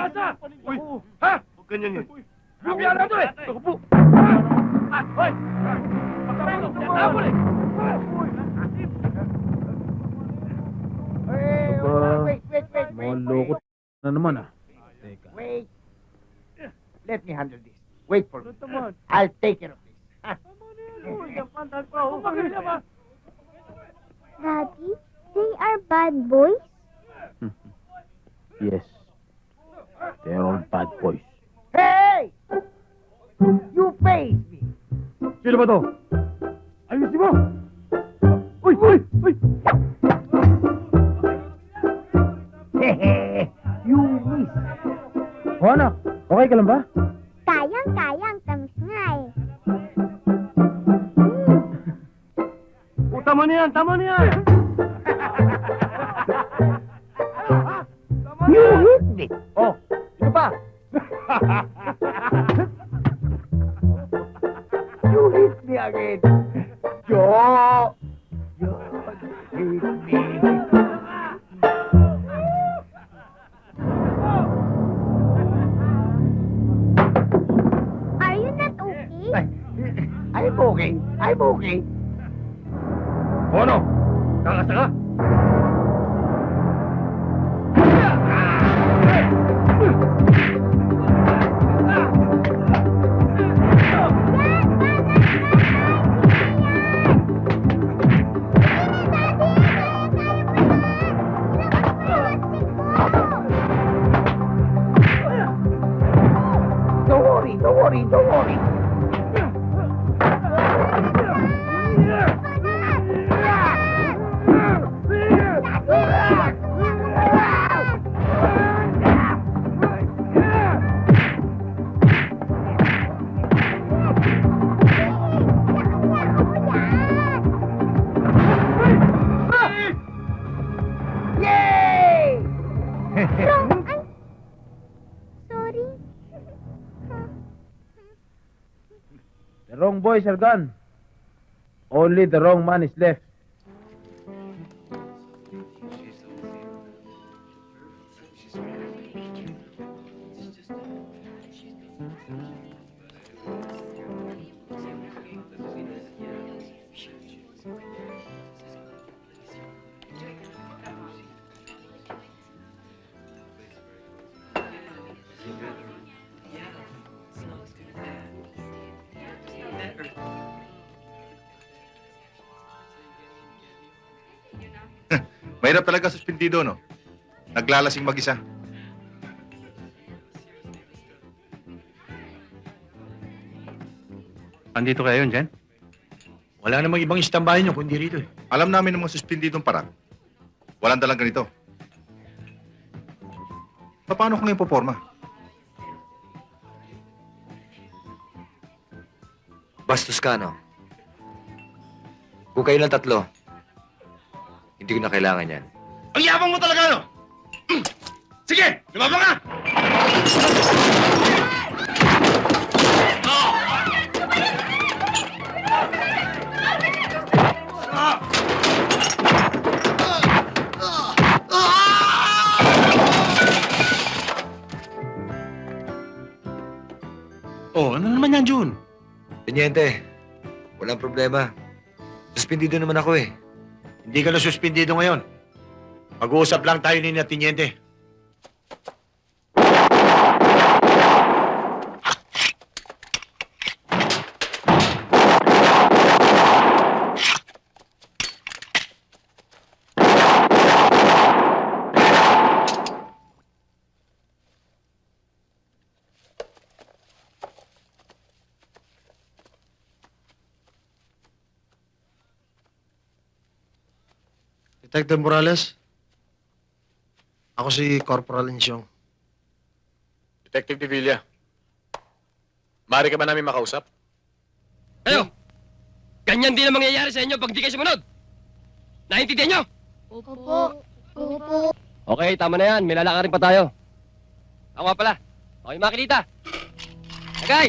lasa! Uy! Ha? Huwag ganyan yun. Lumiyara na to eh! Ako po. Ah, hoy! Pagkain ko, tinatapon eh! Wait, wait, wait, wait, loko na naman ah. Teka. wait. Let me handle this. Wait for me. naman? I'll take care of this. Ah. Daddy, they are bad boys? Yes. They're all bad boys. Hey! You face me. Sino ba to? Ayusin mo! Uy! Uy! Uy! you miss. O anak, okay ka lang ba? Kayang-kayang, tamis nga eh. Oh, tama na yan, tama na yan. You hit me. Oh. You hit me again. Yo. You hit me. Are you not okay? I'm okay. I'm okay. Wrong boys are gone. Only the wrong man is left. Mahirap talaga suspendido, no? Naglalasing mag-isa. Andito kayo dyan? Wala namang ibang istambahin nyo kundi rito eh. Alam namin ng mga suspendidong parak. Walang dalang ganito. Paano ko ngayon poporma? Bastos ka, no? Kung kayo lang tatlo, hindi ko na kailangan yan. Ang yabang mo talaga, no? Mm. Sige, lumabang ka! Oh, ano naman yan, Jun? Teniente, walang problema. Suspendido naman ako eh. Hindi ka na suspendido ngayon. Mag-uusap lang tayo ni Tiniente. Detective Morales? Ako si Corporal Insyong. Detective Divilla. Mari ka ba namin makausap? Kayo! Ganyan din ang mangyayari sa inyo pag di kayo sumunod! Naintindihan nyo? Opo. Opo. Okay, tama na yan. May lalakarin pa tayo. Ako nga pala. Okay, makikita. Okay!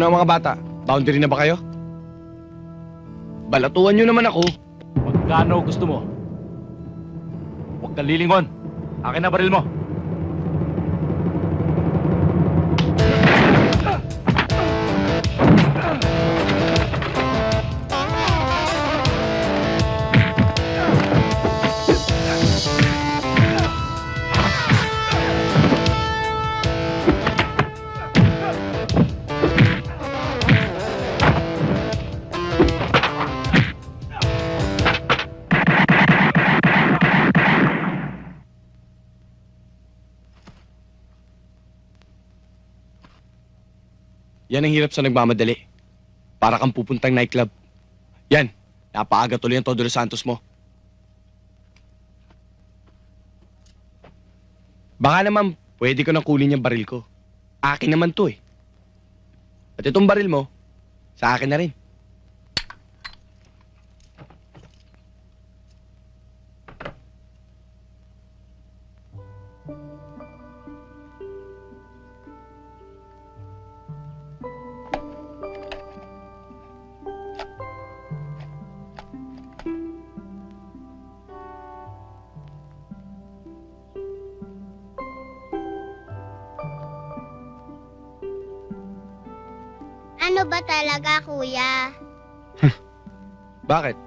Ano mga bata? Boundary na ba kayo? Balatuan nyo naman ako. Magkano gusto mo? Huwag kang lilingon. Akin na baril mo. Yan ang hirap sa nagmamadali. Para kang pupuntang nightclub. Yan, napaaga tuloy ang Todo los Santos mo. Baka naman, pwede ko nang kunin yung baril ko. Akin naman to eh. At itong baril mo, sa akin na rin. Ano ba talaga, kuya? Bakit?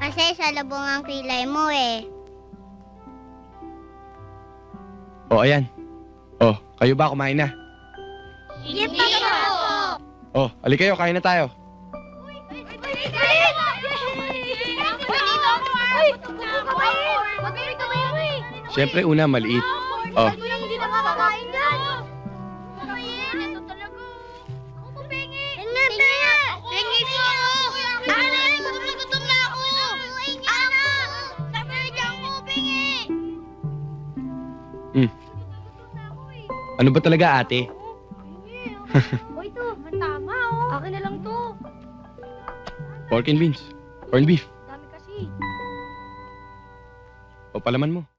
Kasi sa labong ang kilay mo eh. O, ayan. O, kayo ba kumain na? Hindi pa O, ali kayo, kain na tayo. Siyempre, una, maliit. Oh. Ano ba talaga, ate? O ito, tama oh. Akin na lang to. Pork and beans. Corned beef. Dami kasi. O, palaman mo.